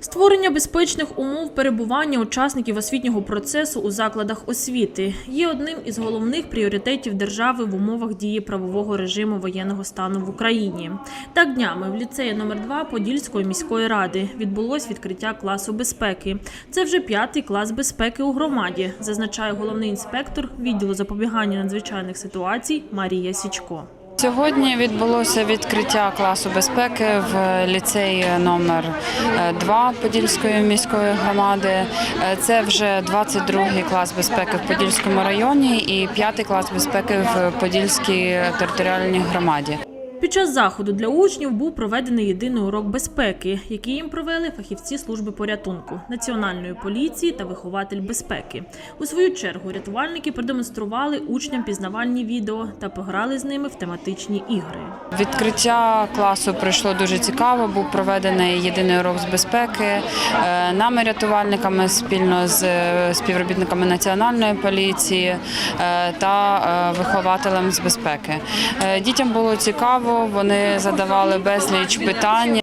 Створення безпечних умов перебування учасників освітнього процесу у закладах освіти є одним із головних пріоритетів держави в умовах дії правового режиму воєнного стану в Україні. Так днями в ліцеї номер 2 Подільської міської ради відбулось відкриття класу безпеки. Це вже п'ятий клас безпеки у громаді, зазначає головний інспектор відділу запобігання надзвичайних ситуацій Марія Січко. Сьогодні відбулося відкриття класу безпеки в ліцеї номер 2 Подільської міської громади. Е, Це вже 22-й клас безпеки в Подільському районі і п'ятий клас безпеки в Подільській територіальній громаді. Під час заходу для учнів був проведений єдиний урок безпеки, який їм провели фахівці служби порятунку, національної поліції та вихователь безпеки. У свою чергу рятувальники продемонстрували учням пізнавальні відео та пограли з ними в тематичні ігри. Відкриття класу пройшло дуже цікаво. Був проведений єдиний урок з безпеки е, нами рятувальниками спільно з е, співробітниками національної поліції е, та вихователем з безпеки. Дітям було цікаво, вони задавали безліч питань.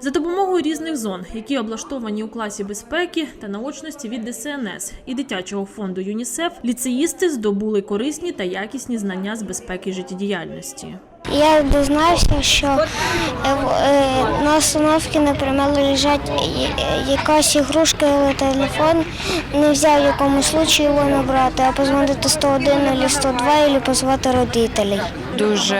За допомогою різних зон, які облаштовані у класі безпеки та наочності від ДСНС і дитячого фонду ЮНІСЕФ, ліцеїсти здобули корисні та якісні знання з безпеки життєдіяльності. Я дізнався, що е, е, на остановці, наприклад, лежать якась ігрушка або телефон, не взяв в якому случаю його набрати, а позвонити 101 або 102, або позвати родителей. Дуже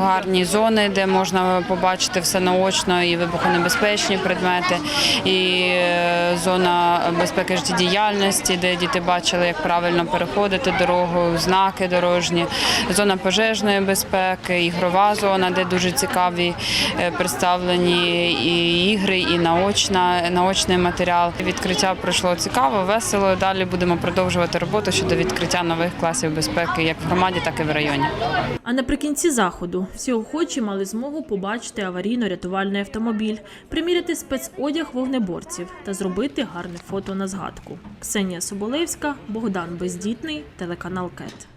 гарні зони, де можна побачити все наочно, і вибухонебезпечні предмети, і е, зона безпеки життєдіяльності, де діти бачили, як правильно переходити дорогу, знаки дорожні, зона пожежної безпеки, ігрова зона, де дуже цікаві е, представлені і ігри, і наочна, наочний матеріал. Відкриття пройшло цікаво, весело. Далі будемо продовжувати роботу щодо відкриття нових класів безпеки як в громаді, так і в районі. А наприкінці заходу всі охочі мали змогу побачити аварійно-рятувальний автомобіль, приміряти спецодяг вогнеборців та зробити гарне фото на згадку. Ксенія Соболевська, Богдан Бездітний, телеканал КЕТ.